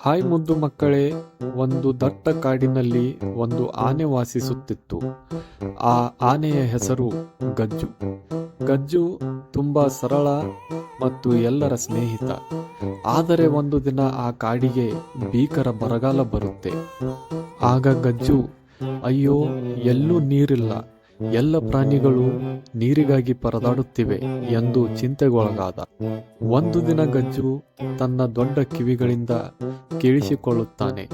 Hi ಮುದ್ದು ಮಕ್ಕಳೇ, ಒಂದು ದಟ್ಟ ಕಾಡಿನಲ್ಲಿ ಒಂದು ಆನೆ ವಾಸಿಸುತ್ತಿತ್ತು. ಆ ಆನೆಯ ಹೆಸರು ಗಜ್ಜು. ಗಜ್ಜು ತುಂಬ ಸರಳ ಮತ್ತು ಎಲ್ಲರ ಸ್ನೇಹಿತ. ಆದರೆ ಒಂದು ದಿನ ಆ ಕಾಡಿಗೆ ಭೀಕರ ಬರಗಾಲ ಬರುತ್ತೆ. ಆಗ ಗಜ್ಜು, ಅಯ್ಯೋ, ಎಲ್ಲೂ ನೀರಿಲ್ಲ. ಎಲ್ಲ ಪ್ರಾಣಿಗಳು ನೀರಿಗಾಗಿ ಪರದಾಡುತ್ತಿವೆ ಎಂದು ಚಿಂತೆಗೊಳಗಾದ. ಒಂದು ದಿನ ಗಜ್ಜು ತನ್ನ ದೊಡ್ಡ ಕಿವಿಗಳಿಂದ ಕೇಳಿಸಿಕೊಳ್ಳುತ್ತಾನೆ.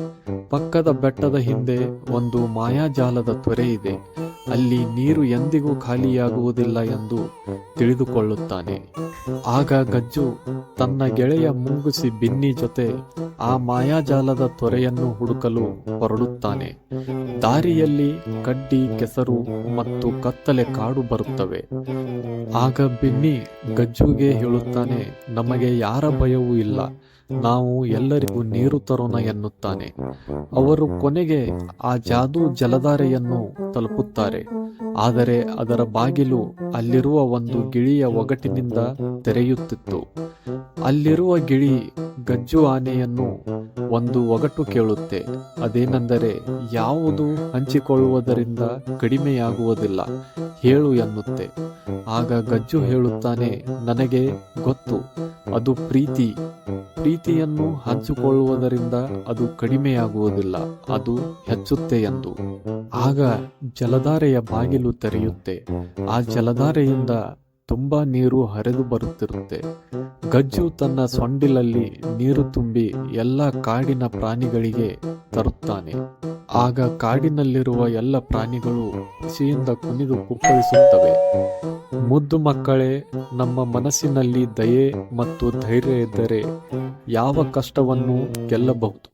ಪಕ್ಕದ ಬೆಟ್ಟದ ಹಿಂದೆ ಒಂದು ಮಾಯಾಜಾಲದ ತ್ವರೆ ಇದೆ. ಅಲ್ಲಿ ನೀರು ಎಂದಿಗೂ ಖಾಲಿಯಾಗುವುದಿಲ್ಲ ಎಂದು ತಿಳಿದುಕೊಳ್ಳುತ್ತಾನೆ. ಆಗ ಗಜ್ಜು ತನ್ನ ಗೆಳೆಯ ಮುಂಗುಸಿ ಬಿನ್ನಿ ಜೊತೆ ಆ ಮಾಯಾಜಾಲದ ತೊರೆಯನ್ನು ಹುಡುಕಲು ಹೊರಡುತ್ತಾನೆ. ದಾರಿಯಲ್ಲಿ ಕಡ್ಡಿ, ಕೆಸರು ಮತ್ತು ಕತ್ತಲೆ ಕಾಡು ಬರುತ್ತವೆ. ಆಗ ಬಿನ್ನಿ ಗಜ್ಜುಗೆ ಹೇಳುತ್ತಾನೆ, ನಮಗೆ ಯಾರ ಭಯವೂ ಇಲ್ಲ. ನಾವು ಎಲ್ಲರಿಗೂ ನೀರು ತರೋಣ ಎನ್ನುತ್ತಾನೆ. ಅವರು ಕೊನೆಗೆ ಆ ಜಾದೂ ಜಲಧಾರೆಯನ್ನು ತಲುಪುತ್ತಾರೆ. ಆದರೆ ಅದರ ಬಾಗಿಲು ಅಲ್ಲಿರುವ ಒಂದು ಗಿಳಿಯ ಒಗಟಿನಿಂದ ತೆರೆಯುತ್ತಿತ್ತು. ಅಲ್ಲಿರುವ ಗಿಳಿ ಗಜ್ಜು ಆನೆಯನ್ನು ಒಂದು ಒಗಟು ಕೇಳುತ್ತೆ. ಅದೇನೆಂದರೆ, ಯಾವುದು ಹಂಚಿಕೊಳ್ಳುವುದರಿಂದ ಕಡಿಮೆಯಾಗುವುದಿಲ್ಲ ಹೇಳು ಎನ್ನುತ್ತೆ. ಆಗ ಗಜ್ಜು ಹೇಳುತ್ತಾನೆ, ನನಗೆ ಗೊತ್ತು, ಅದು ಪ್ರೀತಿ. ಪ್ರೀತಿಯನ್ನು ಹಂಚಿಕೊಳ್ಳುವುದರಿಂದ ಅದು ಕಡಿಮೆಯಾಗುವುದಿಲ್ಲ, ಅದು ಹೆಚ್ಚುತ್ತೆ ಎಂದು. ಆಗ ಜಲಧಾರೆಯ ಬಾಗಿಲು ತೆರೆಯುತ್ತೆ. ಆ ಜಲಧಾರೆಯಿಂದ ತುಂಬಾ ನೀರು ಹರಿದು ಬರುತ್ತಿರುತ್ತೆ. ಗಜ್ಜು ತನ್ನ ಸೊಂಡಿಲಲ್ಲಿ ನೀರು ತುಂಬಿ ಎಲ್ಲ ಕಾಡಿನ ಪ್ರಾಣಿಗಳಿಗೆ ತರುತ್ತಾನೆ. ಆಗ ಕಾಡಿನಲ್ಲಿರುವ ಎಲ್ಲ ಪ್ರಾಣಿಗಳು ಖುಷಿಯಿಂದ ಕುಣಿದು ಕುಪ್ಪಳಿಸುತ್ತವೆ. ಮುದ್ದು ಮಕ್ಕಳೇ, ನಮ್ಮ ಮನಸ್ಸಿನಲ್ಲಿ ದಯೆ ಮತ್ತು ಧೈರ್ಯ ಇದ್ದರೆ ಯಾವ ಕಷ್ಟವನ್ನು ಗೆಲ್ಲಬಹುದು.